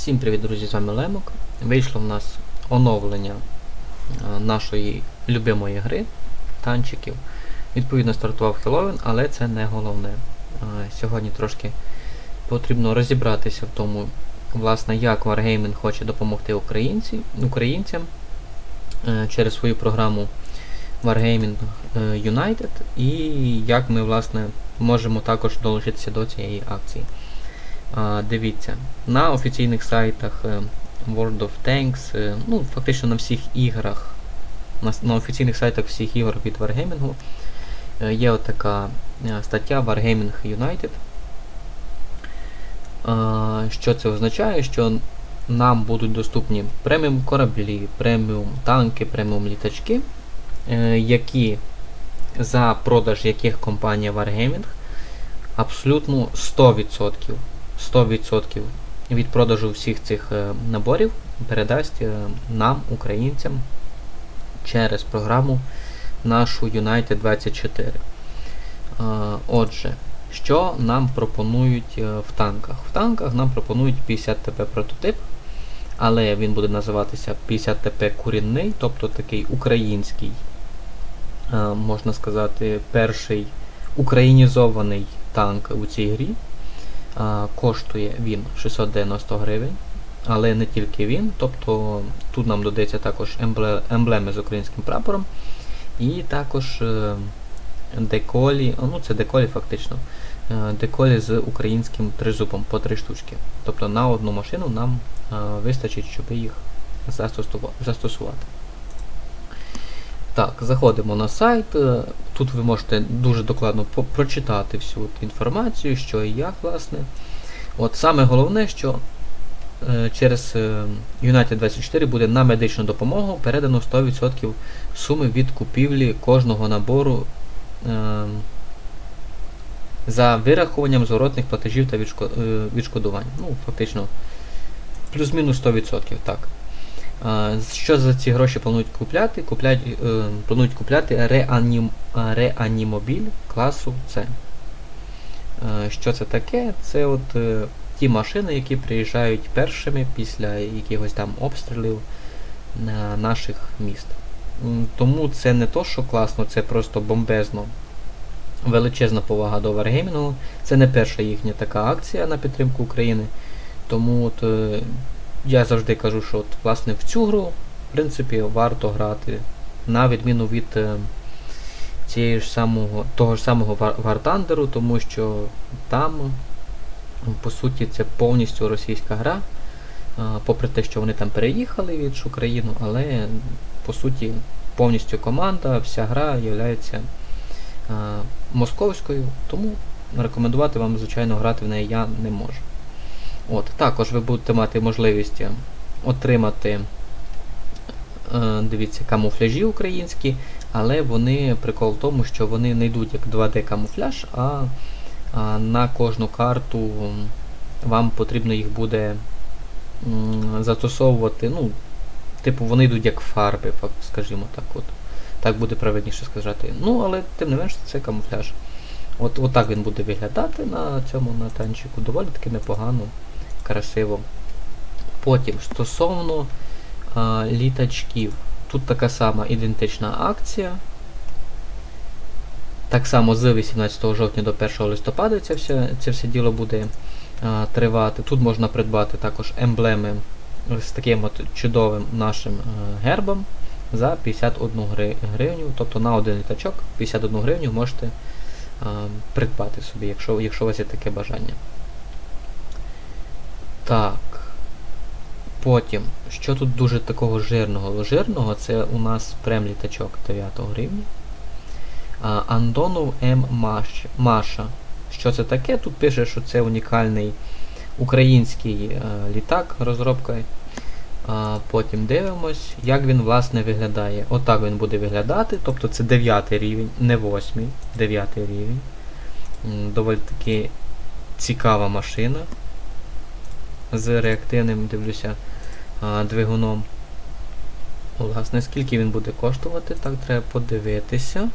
Всім привіт, друзі, з вами Лемок. Вийшло в нас оновлення е, нашої любимої гри танчиків. Відповідно, стартував Хеллоуін, але це не головне. Е, Сьогодні трошки потрібно розібратися в тому, власне, як Wargaming хоче допомогти українці, українцям е, через свою програму Wargaming United і як ми власне можемо також долучитися до цієї акції. Дивіться, на офіційних сайтах е, World of Tanks, е, ну, фактично на всіх іграх, на, на офіційних сайтах всіх ігор від Wargaming е, є отака стаття Wargaming United. Що це означає? Що нам будуть доступні преміум кораблі, преміум танки, преміум літачки, які за продаж яких компанія Wargaming абсолютно 100%, 100% від продажу всіх цих е, наборів передасть е, нам, українцям, через програму нашу United 24. Е, Отже, що нам пропонують в танках? В танках нам пропонують 50 ТП прототип, але він буде називатися 50 ТП курінний, тобто такий український, можна сказати, перший українізований танк у цій грі. Коштує він 690 гривень, але не тільки він, тобто тут нам додається також емблеми з українським прапором, і також е, деколі, ну це деколі фактично, е, деколі з українським тризубом по три штучки. Тобто на одну машину нам е, вистачить, щоб їх застосувати. Так, заходимо на сайт. е, Тут ви можете дуже докладно прочитати всю інформацію, що і як, власне. От саме головне, що е, через е, United 24 буде на медичну допомогу передано 100% суми від купівлі кожного набору за вирахуванням зворотних платежів та відшко- відшкодувань. Ну, фактично, плюс-мінус 100%, так. Що за ці гроші планують купляти? Куплять, е, планують купляти реанім, реанімобіль класу С. Е, Що це таке? Це от е, ті машини, які приїжджають першими після якихось там обстрілів на наших міст. Тому це не то, що класно, це просто бомбезно. Величезна повага до Wargaming. Це не перша їхня така акція на підтримку України. Тому от, я завжди кажу, що от, власне в цю гру, в принципі, варто грати, на відміну від е, цієї ж самого, того ж самого War Thunder, тому що там, по суті, це повністю російська гра. А, попри те, що вони там переїхали ж Україну, але по суті повністю команда, вся гра є московською, тому рекомендувати вам, звичайно, грати в неї я не можу. От, також ви будете мати можливість е, отримати, е, дивіться, камуфляжі українські, але вони прикол в тому, що вони не йдуть як 2D камуфляж, а, а на кожну карту вам потрібно їх буде застосовувати. Ну, типу, вони йдуть як фарби, скажімо так. от. Так буде правильніше сказати. Ну, але тим не менш це камуфляж. От, от так він буде виглядати на цьому на танчику. Доволі таки непогано, красиво. Потім, стосовно а, літачків, тут така сама ідентична акція. Так само з 18 жовтня до 1 листопада це все, це все діло буде а, тривати. Тут можна придбати також емблеми з таким от чудовим нашим а, гербом за 51 гри- гривню. Тобто на один літачок 51 гривню можете а, придбати собі, якщо, якщо у вас є таке бажання. Так. Потім, що тут дуже такого жирного? Жирного це у нас прем-літачок 9 гривні. А, Андонов М. Маш, Маша. Що це таке? Тут пише, що це унікальний український е, літак, розробка. Потім дивимось, як він власне виглядає. Отак він буде виглядати. Тобто це 9 рівень, не 8, 9 рівень. Доволі таки цікава машина з реактивним, дивлюся, двигуном. Власне, скільки він буде коштувати, так треба подивитися.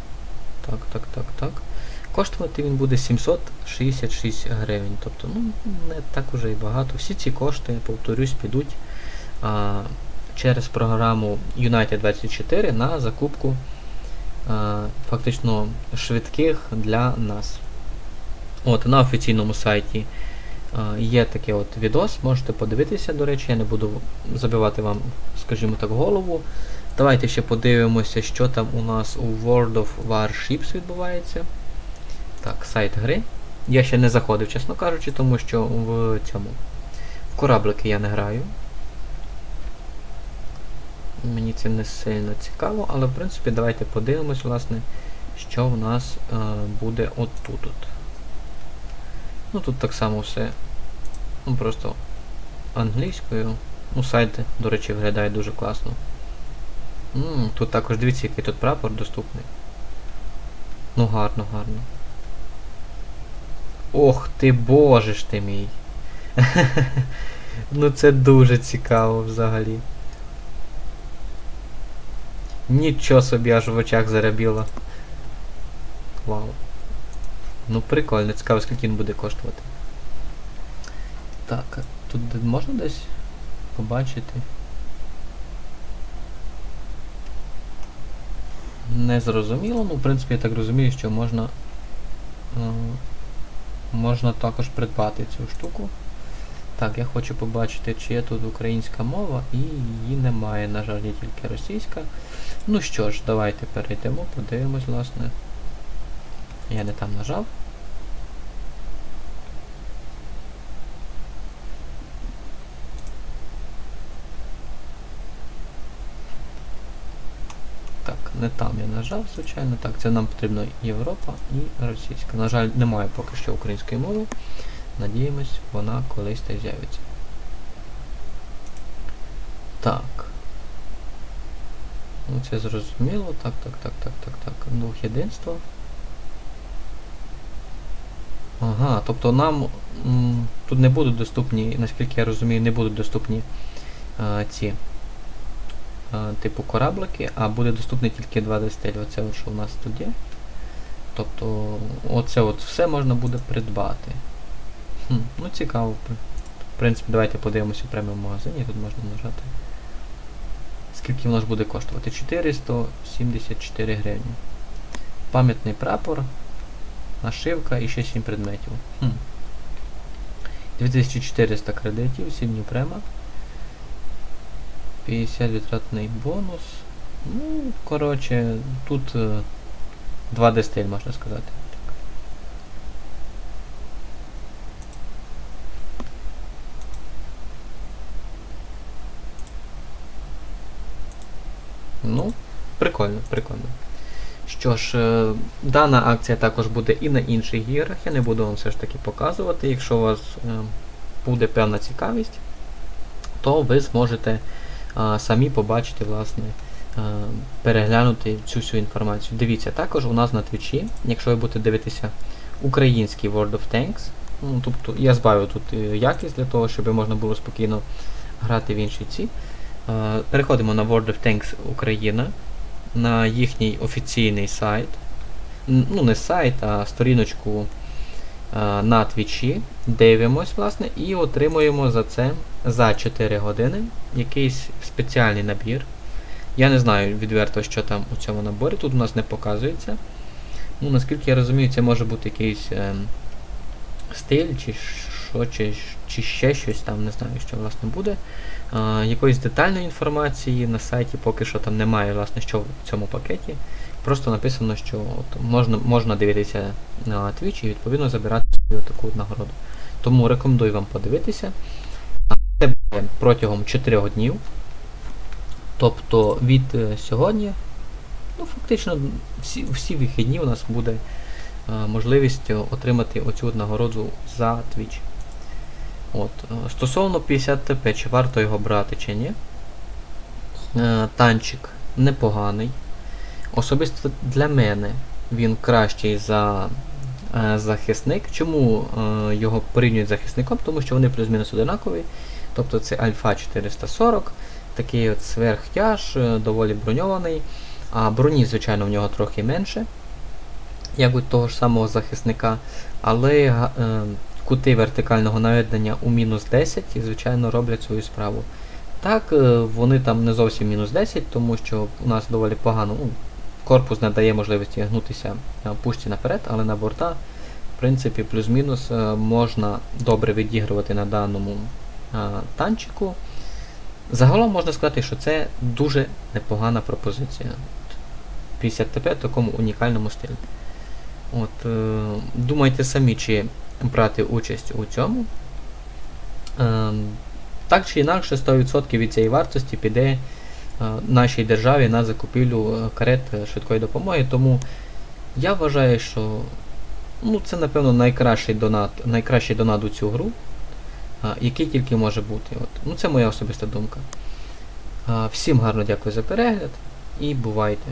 Так, так, так, так. Коштувати він буде 766 гривень. Тобто, ну, не так уже і багато. Всі ці кошти, повторюсь, підуть а, через програму United 24 на закупку а, фактично швидких для нас. От, на офіційному сайті є такий от відос, можете подивитися, до речі, я не буду забивати вам, скажімо так, голову. Давайте ще подивимося, що там у нас у World of Warships відбувається. Так, сайт гри. Я ще не заходив, чесно кажучи, тому що в цьому в кораблики я не граю. Мені це не сильно цікаво, але в принципі давайте подивимось, власне, що в нас е, буде отут. -от. Ну тут так само все. Ну просто англійською. Ну, сайт, до речі, виглядає дуже класно. М -м, тут також дивіться, який тут прапор доступний. Ну гарно, гарно. Ох ти боже ж ти мій. ну це дуже цікаво взагалі. Нічого собі аж в очах зарябіло. Вау. Ну прикольно, цікаво, скільки він буде коштувати. Так, тут можна десь побачити? Не зрозуміло, ну в принципі я так розумію, що можна е, можна також придбати цю штуку. Так, я хочу побачити, чи є тут українська мова, і її немає, на жаль, є тільки російська. Ну що ж, давайте перейдемо, подивимось, власне. Я не там нажав. Так, не там я нажав, звичайно. Так, це нам потрібно Європа і російська. На жаль, немає поки що української мови. Надіємось, вона колись та з'явиться. Так. Ну це зрозуміло. Так, так, так, так, так, так. Дух єдинства. Ага, тобто нам м, тут не будуть доступні, наскільки я розумію, не будуть доступні а, ці а, типу кораблики, а буде доступний тільки 2D. Оце от, що у нас тут є. Тобто оце от все можна буде придбати. Хм, ну цікаво. В принципі, давайте подивимося прямо в магазині, тут можна нажати. Скільки воно ж буде коштувати? 474 гривні. Пам'ятний прапор, нашивка і ще 7 предметів. Хм. 2400 кредитів, 7 днів према. 50 витратний бонус. Ну, коротше, тут 2D стиль, можна сказати. Ну, прикольно, прикольно. Що ж, е, дана акція також буде і на інших іграх. Я не буду вам все ж таки показувати. Якщо у вас е, буде певна цікавість, то ви зможете е, самі побачити, власне, переглянути цю всю інформацію. Дивіться, також у нас на твічі, якщо ви будете дивитися український World of Tanks, ну, тобто я збавив тут е, якість для того, щоб можна було спокійно грати в інші ці. Переходимо на World of Tanks Україна, на їхній офіційний сайт. Ну, не сайт, а сторіночку на твічі. Дивимось, власне, і отримуємо за це за 4 години якийсь спеціальний набір. Я не знаю відверто, що там у цьому наборі, тут у нас не показується. Ну, наскільки я розумію, це може бути якийсь е, стиль, чи що, чи, чи ще щось там, не знаю, що власне буде. Е, якоїсь детальної інформації на сайті поки що там немає, власне, що в цьому пакеті. Просто написано, що от, можна, можна дивитися на Twitch і відповідно забирати собі таку нагороду. Тому рекомендую вам подивитися. Це буде протягом 4 днів. Тобто від е, сьогодні, ну фактично всі, всі вихідні у нас буде е, можливість отримати оцю нагороду за Twitch. От. е, Стосовно 50 ТП, чи варто його брати, чи ні. Е, Танчик непоганий. Особисто для мене він кращий за е, захисник. Чому е, його порівнюють з захисником? Тому що вони плюс-мінус одинакові. Тобто це Альфа 440, такий от сверхтяж, е, доволі броньований. А броні, звичайно, в нього трохи менше. як у того ж самого захисника, але е, кути вертикального наведення у мінус 10 і, звичайно, роблять свою справу. Так, е, вони там не зовсім мінус 10, тому що у нас доволі погано. Ну, корпус не дає можливості гнутися пушці наперед, але на борта, в принципі, плюс-мінус е, можна добре відігрувати на даному е, танчику. Загалом можна сказати, що це дуже непогана пропозиція. 50 ТП в такому унікальному стилі. От, е, думайте самі, чи брати участь у цьому. Е, так чи інакше, 100% від цієї вартості піде нашій державі на закупівлю е, карет е, швидкої допомоги. Тому я вважаю, що ну, це, напевно, найкращий донат, найкращий донат у цю гру, е, який тільки може бути. От. Ну, це моя особиста думка. Е, всім гарно дякую за перегляд і бувайте!